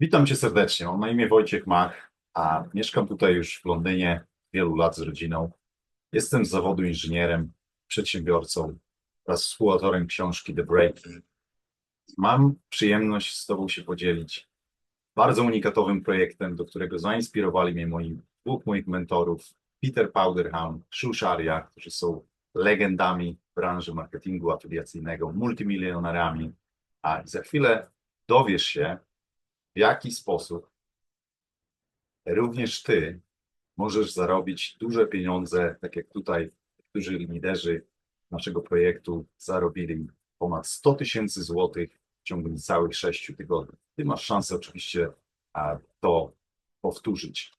Witam cię serdecznie. Mam na imię Wojciech Mach, a mieszkam tutaj już w Londynie wielu lat z rodziną. Jestem z zawodu inżynierem, przedsiębiorcą oraz współautorem książki The Breaking. Mam przyjemność z Tobą się podzielić bardzo unikatowym projektem, do którego zainspirowali mnie moi, dwóch moich mentorów, Peter Powderham, Shu Sharia, którzy są legendami branży marketingu afiliacyjnego, multimilionerami. A za chwilę dowiesz się, w jaki sposób również ty możesz zarobić duże pieniądze, tak jak tutaj niektórzy liderzy naszego projektu zarobili ponad 100 tysięcy złotych w ciągu niecałych 6 tygodni. Ty masz szansę oczywiście to powtórzyć.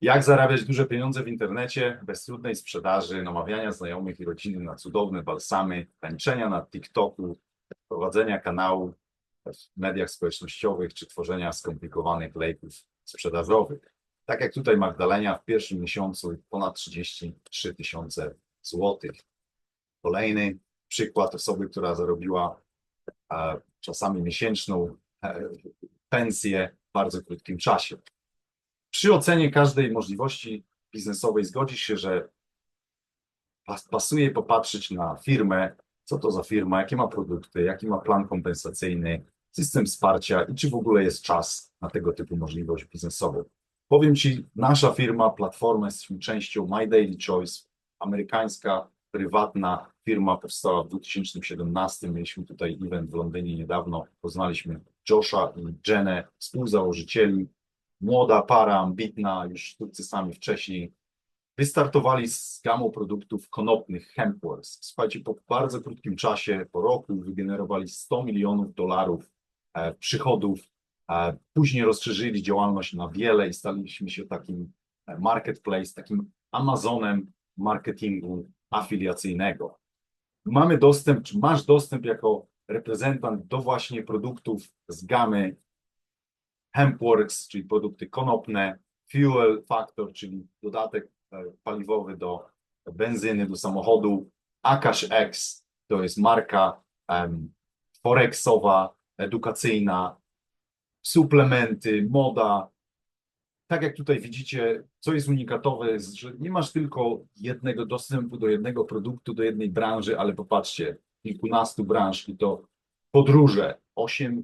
Jak zarabiać duże pieniądze w internecie bez trudnej sprzedaży, namawiania znajomych i rodziny na cudowne balsamy, tańczenia na TikToku, prowadzenia kanału w mediach społecznościowych czy tworzenia skomplikowanych lejków sprzedażowych. Tak jak tutaj Magdalenia w pierwszym miesiącu ponad 33 tysiące złotych. Kolejny przykład osoby, która zarobiła e, czasami miesięczną e, pensję w bardzo krótkim czasie. Przy ocenie każdej możliwości biznesowej zgodzisz się, że pas- pasuje popatrzeć na firmę, co to za firma, jakie ma produkty, jaki ma plan kompensacyjny, system wsparcia i czy w ogóle jest czas na tego typu możliwość biznesową. Powiem Ci, nasza firma, platforma, jesteśmy częścią My Daily Choice, amerykańska, prywatna firma, powstała w 2017. Mieliśmy tutaj event w Londynie niedawno. Poznaliśmy Josha i Jenę, współzałożycieli. Młoda para, ambitna, już sukcesami wcześniej. Wystartowali z gamą produktów konopnych Hempworks. Słuchajcie, po bardzo krótkim czasie, po roku, wygenerowali 100 milionów dolarów e, przychodów. E, później rozszerzyli działalność na wiele i staliśmy się takim e, marketplace, takim Amazonem marketingu afiliacyjnego. Mamy dostęp, czy masz dostęp jako reprezentant do właśnie produktów z gamy Hempworks, czyli produkty konopne, Fuel Factor, czyli dodatek paliwowy do benzyny, do samochodu, Akash X, to jest marka em, forexowa, edukacyjna, suplementy, moda. Tak jak tutaj widzicie, co jest unikatowe, jest, że nie masz tylko jednego dostępu do jednego produktu, do jednej branży, ale popatrzcie, kilkunastu branż i to podróże, 8-9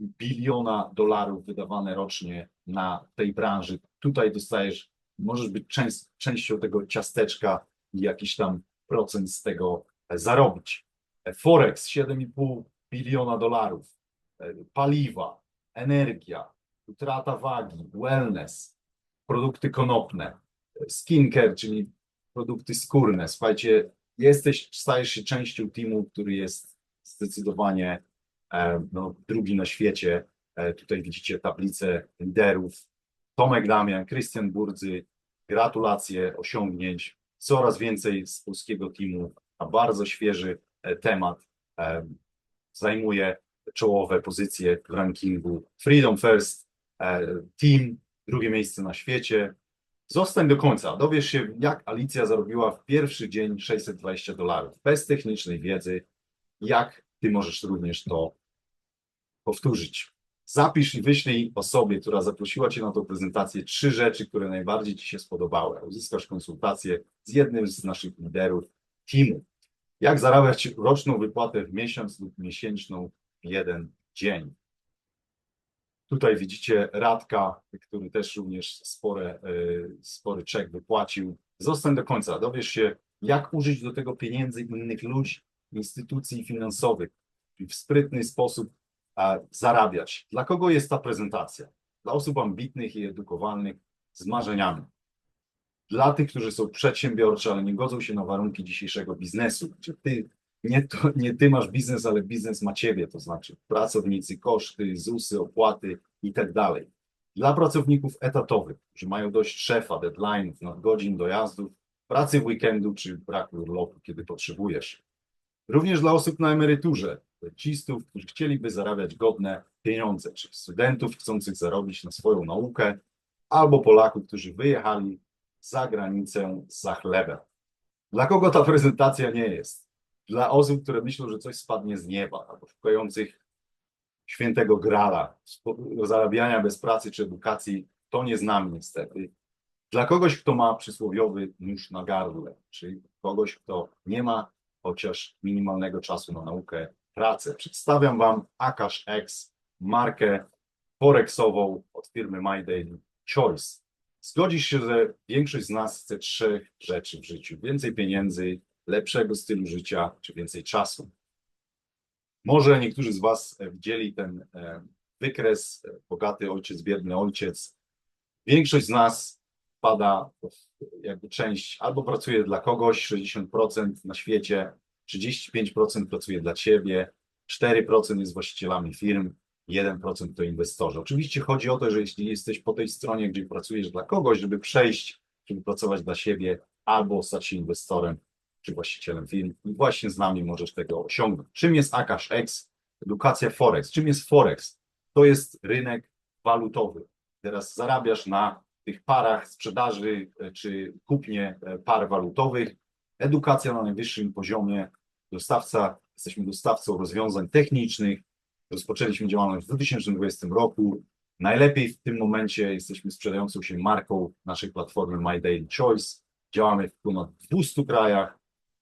biliona dolarów wydawane rocznie na tej branży. Tutaj dostajesz, możesz być częścią tego ciasteczka i jakiś tam procent z tego e, zarobić. E, Forex 7,5 biliona dolarów, E, paliwa, energia, utrata wagi, wellness, produkty konopne, skincare, czyli produkty skórne. Słuchajcie, jesteś, stajesz się częścią teamu, który jest zdecydowanie no, drugi na świecie. Tutaj widzicie tablicę liderów. Tomek Damian, Krystian Burdzy. Gratulacje osiągnięć. Coraz więcej z polskiego teamu, a bardzo świeży e, temat. Zajmuje czołowe pozycje w rankingu Freedom First e, Team, drugie miejsce na świecie. Zostań do końca. Dowiesz się, jak Alicja zarobiła w pierwszy dzień 620 dolarów. Bez technicznej wiedzy, jak ty możesz również to powtórzyć. Zapisz i wyślij osobie, która zaprosiła Cię na tą prezentację, trzy rzeczy, które najbardziej Ci się spodobały. Uzyskasz konsultację z jednym z naszych liderów teamu. Jak zarabiać roczną wypłatę w miesiąc lub miesięczną w jeden dzień. Tutaj widzicie Radka, który też również spore, y, spory czek wypłacił. Zostań do końca. Dowiesz się, jak użyć do tego pieniędzy innych ludzi, instytucji finansowych i w sprytny sposób zarabiać. Dla kogo jest ta prezentacja? Dla osób ambitnych i edukowanych z marzeniami. Dla tych, którzy są przedsiębiorczy, ale nie godzą się na warunki dzisiejszego biznesu. Gdzie ty, nie, to, nie ty masz biznes, ale biznes ma ciebie, to znaczy pracownicy, koszty, ZUSy, opłaty i tak dalej. Dla pracowników etatowych, którzy mają dość szefa, deadline'ów, nadgodzin, dojazdów, pracy w weekendu czy braku urlopu, kiedy potrzebujesz. Również dla osób na emeryturze, rencistów, którzy chcieliby zarabiać godne pieniądze, czy studentów chcących zarobić na swoją naukę, albo Polaków, którzy wyjechali za granicę za chlebem. Dla kogo ta prezentacja nie jest? dla osób, które myślą, że coś spadnie z nieba, albo szukających świętego grala, zarabiania bez pracy czy edukacji, to nie znam niestety. Dla kogoś, kto ma przysłowiowy nóż na gardle, czyli kogoś, kto nie ma chociaż minimalnego czasu na naukę, pracę, przedstawiam Wam Akash X, markę forexową od firmy MyDaily Choice. Zgodzisz się, że większość z nas chce trzech rzeczy w życiu: więcej pieniędzy, lepszego stylu życia czy więcej czasu. Może niektórzy z Was widzieli ten e, wykres e, bogaty ojciec, biedny ojciec. Większość z nas pada jakby część albo pracuje dla kogoś 60% na świecie, 35% pracuje dla ciebie, 4% jest właścicielami firm, 1% to inwestorzy. Oczywiście chodzi o to, że jeśli jesteś po tej stronie, gdzie pracujesz dla kogoś, żeby przejść, żeby pracować dla siebie, albo stać się inwestorem czy właścicielem firm, i właśnie z nami możesz tego osiągnąć. Czym jest Akash X? Edukacja Forex. Czym jest Forex? To jest rynek walutowy. Teraz zarabiasz na tych parach sprzedaży e, czy kupnie e, par walutowych. Edukacja na najwyższym poziomie. Dostawca, jesteśmy dostawcą rozwiązań technicznych. Rozpoczęliśmy działalność w 2020 roku. Najlepiej w tym momencie jesteśmy sprzedającą się marką naszej platformy My Daily Choice. Działamy w ponad 200 krajach.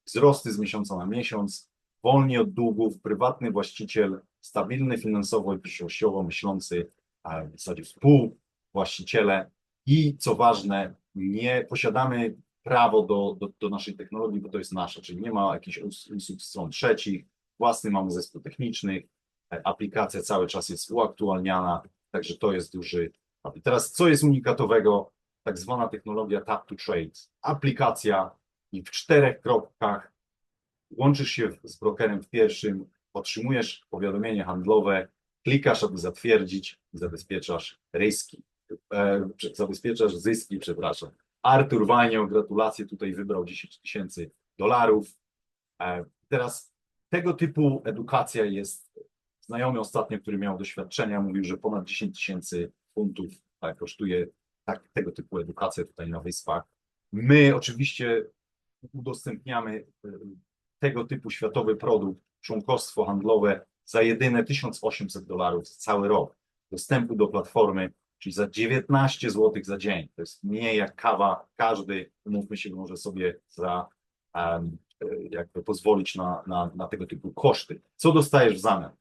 Wzrosty z miesiąca na miesiąc. Wolni od długów, prywatny właściciel, stabilny finansowo i przyszłościowo myślący, a w zasadzie współwłaściciele i co ważne, nie posiadamy prawo do, do, do naszej technologii, bo to jest nasza, czyli nie ma jakichś us- usług stron trzecich, własny mamy zespół techniczny, e, aplikacja cały czas jest uaktualniana, także to jest duży. Teraz co jest unikatowego? Tak zwana technologia Tap to Trade. Aplikacja i w czterech kropkach łączysz się z brokerem w pierwszym, otrzymujesz powiadomienie handlowe, klikasz, aby zatwierdzić zabezpieczasz ryski e, zabezpieczasz zyski, przepraszam. Artur Wanio, gratulacje, tutaj wybrał 10 tysięcy dolarów. E, Teraz tego typu edukacja jest, znajomy ostatnio, który miał doświadczenia, mówił, że ponad 10 tysięcy funtów e, kosztuje tak, tego typu edukacja tutaj na Wyspach. My oczywiście udostępniamy e, tego typu światowy produkt, członkostwo handlowe za jedyne 1800 dolarów cały rok dostępu do platformy, czyli za 19 zł za dzień. To jest mniej jak kawa. Każdy, umówmy się, może sobie za e, jakby pozwolić na, na, na tego typu koszty. Co dostajesz w zamian?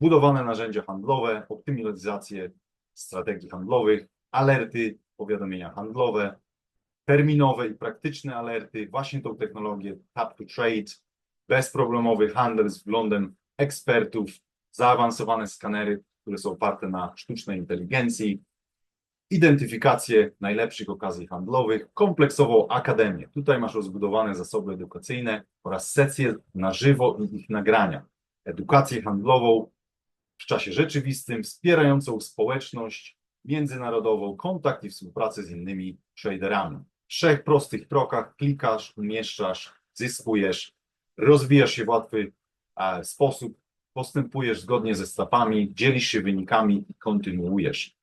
Budowane narzędzia handlowe, optymalizację strategii handlowych, alerty, powiadomienia handlowe, terminowe i praktyczne alerty, właśnie tą technologię Tap to Trade, bezproblemowy handel z wglądem ekspertów, zaawansowane skanery, które są oparte na sztucznej inteligencji, identyfikację najlepszych okazji handlowych, kompleksową akademię. Tutaj masz rozbudowane zasoby edukacyjne oraz sesje na żywo i ich nagrania. Edukację handlową w czasie rzeczywistym, wspierającą społeczność międzynarodową, kontakt i współpracę z innymi traderami. W trzech prostych krokach klikasz, umieszczasz, zyskujesz, rozwijasz się w łatwy e, sposób, postępujesz zgodnie ze stopami, dzielisz się wynikami i kontynuujesz.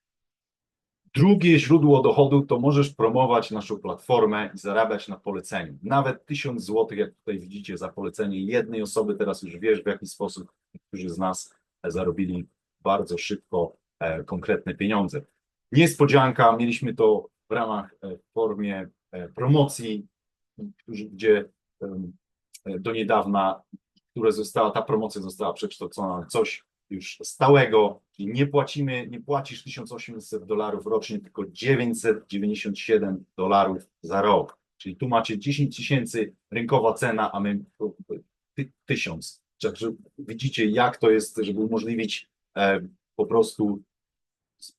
Drugie źródło dochodu to możesz promować naszą platformę i zarabiać na poleceniu. Nawet 1000 zł, jak tutaj widzicie, za polecenie jednej osoby, teraz już wiesz w jaki sposób niektórzy z nas e, zarobili bardzo szybko e, konkretne pieniądze. Niespodzianka, mieliśmy to w ramach e, w formie promocji, gdzie do niedawna, które została, ta promocja została przekształcona na coś już stałego, nie płacimy, nie płacisz 1800 dolarów rocznie, tylko 997 dolarów za rok. Czyli tu macie 10 tysięcy rynkowa cena, a my ty, tysiąc. Także widzicie, jak to jest, żeby umożliwić e, po prostu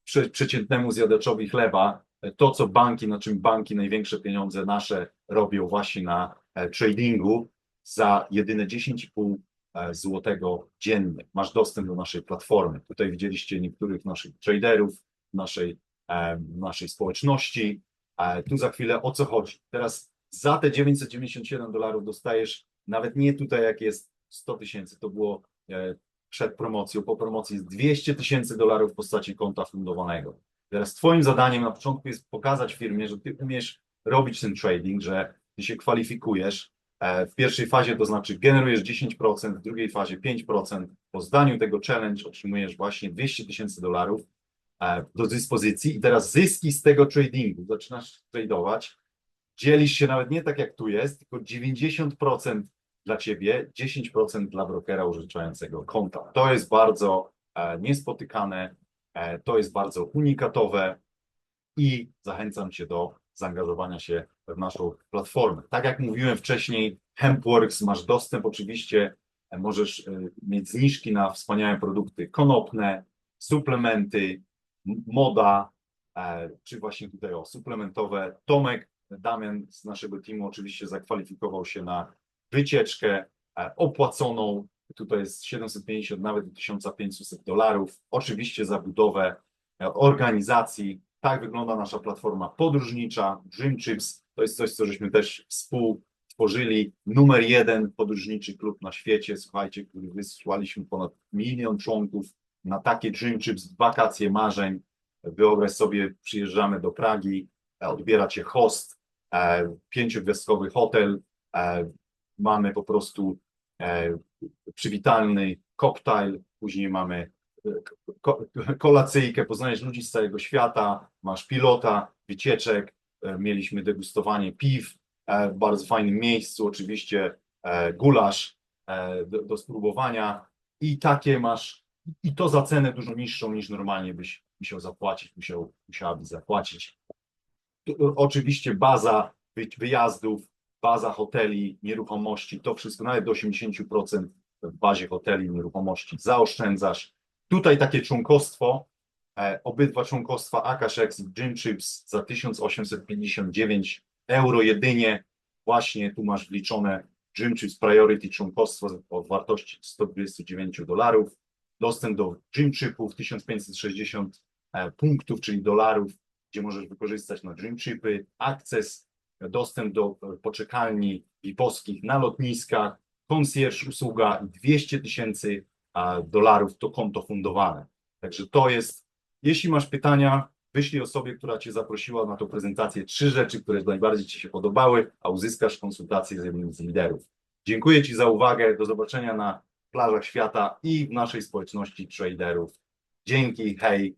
prze, przeciętnemu zjadaczowi chleba e, to, co banki, na czym banki największe pieniądze nasze robią właśnie na e, tradingu za jedyne 10,5 e, złotego dziennie. Masz dostęp do naszej platformy. Tutaj widzieliście niektórych naszych traderów, naszej, e, naszej społeczności. E, Tu za chwilę o co chodzi. Teraz za te 997 dolarów dostajesz nawet nie tutaj jak jest 100 tysięcy, to było e, przed promocją, po promocji jest 200 tysięcy dolarów w postaci konta fundowanego. Teraz twoim zadaniem na początku jest pokazać firmie, że ty umiesz robić ten trading, że ty się kwalifikujesz, E, W pierwszej fazie to znaczy generujesz 10%, w drugiej fazie 5%. Po zdaniu tego challenge otrzymujesz właśnie 200 tysięcy dolarów e, do dyspozycji i teraz zyski z tego tradingu, zaczynasz tradować, dzielisz się nawet nie tak jak tu jest, tylko 90% dla ciebie, 10% dla brokera użyczającego konta. To jest bardzo e, niespotykane, e, to jest bardzo unikatowe i zachęcam cię do zaangażowania się naszą platformę. Tak jak mówiłem wcześniej, Hempworks masz dostęp oczywiście, e, możesz e, mieć zniżki na wspaniałe produkty konopne, suplementy, moda, e, czy właśnie tutaj o suplementowe. Tomek, Damian z naszego teamu oczywiście zakwalifikował się na wycieczkę opłaconą. Tutaj jest 750 nawet do 1500 dolarów. Oczywiście za budowę organizacji. Tak wygląda nasza platforma podróżnicza. Dream Trips to jest coś, co żeśmy też współtworzyli. Numer jeden podróżniczy klub na świecie, słuchajcie, który wysłaliśmy ponad milion członków na takie Dream Trips, wakacje marzeń. Wyobraź sobie, przyjeżdżamy do Pragi, e, odbiera cię host, e, pięciogwiazdkowy hotel, e, mamy po prostu przywitalny koktajl, później mamy ko- kolacyjkę, poznajesz ludzi z całego świata, masz pilota, wycieczek, mieliśmy degustowanie piw e, w bardzo fajnym miejscu, oczywiście e, gulasz e, do, do spróbowania i takie masz, i to za cenę dużo niższą niż normalnie byś musiał zapłacić, musiał, musiałabyś zapłacić. Oczywiście baza wy- wyjazdów, baza hoteli, nieruchomości, to wszystko nawet do 80% w bazie hoteli, nieruchomości zaoszczędzasz. Tutaj takie członkostwo, e, obydwa członkostwa Akashex Gym Chips za 1859 euro jedynie. Właśnie tu masz wliczone Gym Chips Priority członkostwo o wartości 129 dolarów. Dostęp do Gym Chipów 1560 e, punktów, czyli dolarów, gdzie możesz wykorzystać na Gym Chipy, akces dostęp do e, poczekalni VIP-owskich na lotniskach, concierge usługa i 200 tysięcy e, dolarów to konto fundowane. Także to jest, jeśli masz pytania, wyślij osobie, która Cię zaprosiła na tą prezentację trzy rzeczy, które najbardziej Ci się podobały, a uzyskasz konsultację z jednym z liderów. Dziękuję Ci za uwagę, do zobaczenia na plażach świata i w naszej społeczności traderów. Dzięki, hej,